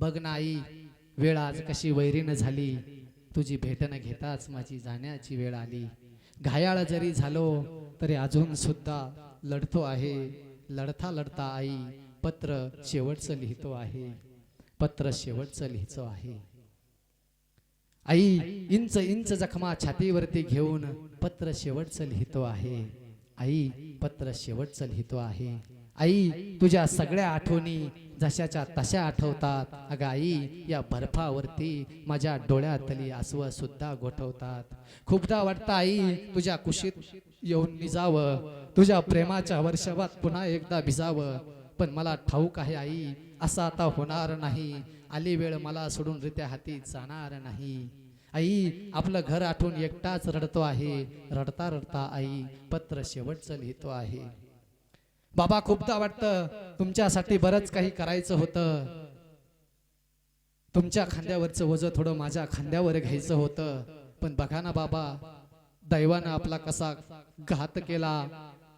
बघ ना आई वेळ आज कशी वैरीनं झाली. तुझी भेटणं घेताच माझी जाण्याची वेळ आली. घायाळ जरी झालो तरी अजून सुद्धा लढतो आहे. लढता लढता आई पत्र शेवटचं लिहितो आहे. पत्र शेवटचं लिहितो आहे. आई इंच इंच जखमा छातीवरती घेऊन पत्र शेवटचं लिहितो आहे. आई पत्र शेवटचं लिहितो आहे. आई तुझ्या सगळ्या आठवणी जशाच्या तशा आठवतात. अगं आई या बर्फावरती माझ्या डोळ्यातली आसव सुद्धा गोठवतात. खूपदा वाटतं आई तुझ्या कुशीत येऊन निजावं. तुझ्या प्रेमाच्या वर्षावात पुन्हा एकदा भिजावं. पण मला ठाऊक आहे आई असं आता होणार नाही. आली वेळ मला सोडून रित्या हाती जाणार नाही. आई आपलं घर आठवून एकटाच रडतो आहे. रडता रडता आई पत्र शेवटचं लिहितो आहे. बाबा खूपदा वाटतं तुमच्यासाठी बरंच काही करायचं होतं. तुमच्या खांद्यावरचं वज थोडं माझ्या खांद्यावर घ्यायचं होतं. पण बघा ना बाबा दैवानं आपला कसा घात केला.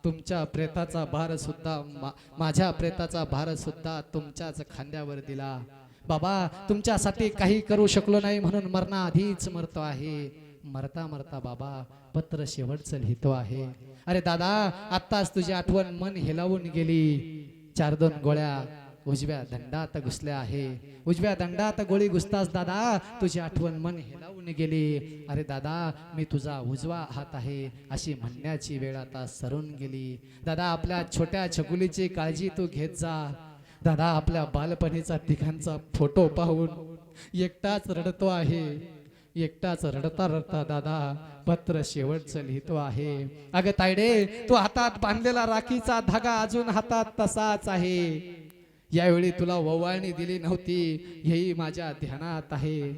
तुमच्या प्रेताचा भार सुद्धा मा- माझ्या प्रेताचा भार सुद्धा तुमच्याच खांद्यावर दिला. बाबा तुमच्यासाठी काही करू शकलो नाही म्हणून मरणाआधीच मरतो आहे. मरता मरता बाबा पत्र शेवटचं लिहितो आहे. अरे दादा आत्ताच तुझी आठवण मन हेलावून गेली. चार दोन गोळ्या उजव्या दंडात घुसल्या आहे. उजव्या दंडात गोळी घुसताच दादा तुझी आठवण मन हेलावून गेली. अरे दादा मी तुझा उजवा हात आहे अशी म्हणण्याची वेळ आता सरून गेली. दादा आपल्या छोट्या छकुलीची काळजी तू घेत जा. दादा आपल्या बालपणीचा तिघांचा फोटो पाहून एकटाच रडतो आहे. एकटाच रडता रडता दादा पत्र शेवटचं लिहितो आहे. अगं तायडे तू हातात बांधलेला राखीचा धागा अजून हातात तसाच आहे. यावेळी तुला ववाळणी दिली नव्हती हेही माझ्या ध्यानात आहे.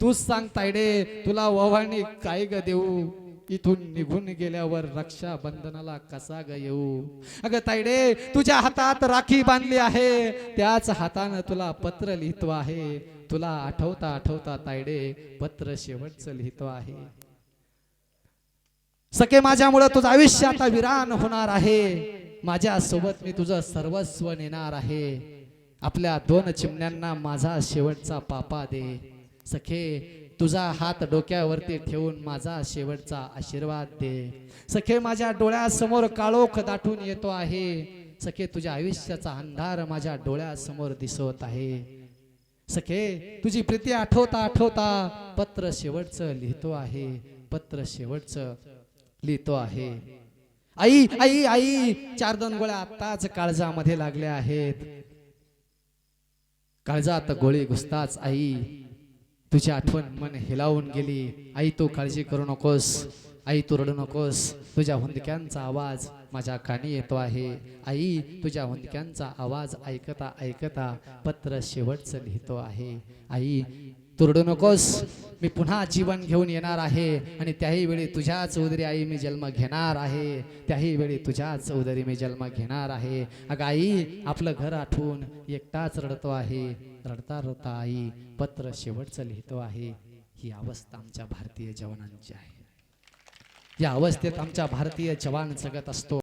तूच सांग तायडे तुला ववाळणी काय ग देऊ? इथून निघून गेल्यावर रक्षा बंधनाला कसा ग येऊ? अगं तायडे तुझ्या हातात राखी बांधली आहे त्याच हातानं तुला पत्र लिहितो आहे. तुला आठवता आठवता तायडे पत्र शेवटचं लिहितो आहे. सखे माझ्यामुळं तुझं आयुष्य आता विरान होणार आहे. माझ्या सोबत मी तुझं सर्वस्व नेणार आहे. आपल्या दोन चिमण्यांना माझा शेवटचा पापा दे. सखे तुझा हात डोक्यावरती ठेवून माझा शेवटचा आशीर्वाद दे. सखे माझ्या डोळ्यासमोर काळोख दाटून येतो आहे. सखे तुझ्या आयुष्याचा अंधार माझ्या डोळ्यासमोर दिसत आहे. सखे तुझी प्रीती आठवता आठवता. पत्र शेवटचं लिहितो आहे पत्र शेवटचं लिहितो आहे. आई आई आई चार दोन गोळ्या आताच काळजामध्ये लागल्या आहेत. काळजात गोळी घुसताच आई तुझी आठवण मन हिलावून गेली. आई तू काळजी करू नकोस. आई तू रडू नकोस. तुझ्या हुंदक्यांचा आवाज माझ्या कानी येतो आहे. आई तुझ्या हुंदक्यांचा आवाज ऐकता ऐकता पत्र शेवटचं लिहितो आहे. आई तुरडू नकोस. मी पुन्हा जीवन घेऊन येणार आहे आणि त्याही वेळी तुझ्याच उदरी आई मी जन्म घेणार आहे. त्याही वेळी तुझ्याच उदरी मी जन्म घेणार आहे. अगं आई आपलं घर आठवून एकटाच रडतो आहे. रडता रडता आई पत्र शेवटचं लिहितो आहे. ही अवस्था आमच्या भारतीय जवानांची आहे. या अवस्थेत आमच्या भारतीय जवान जगत असतो.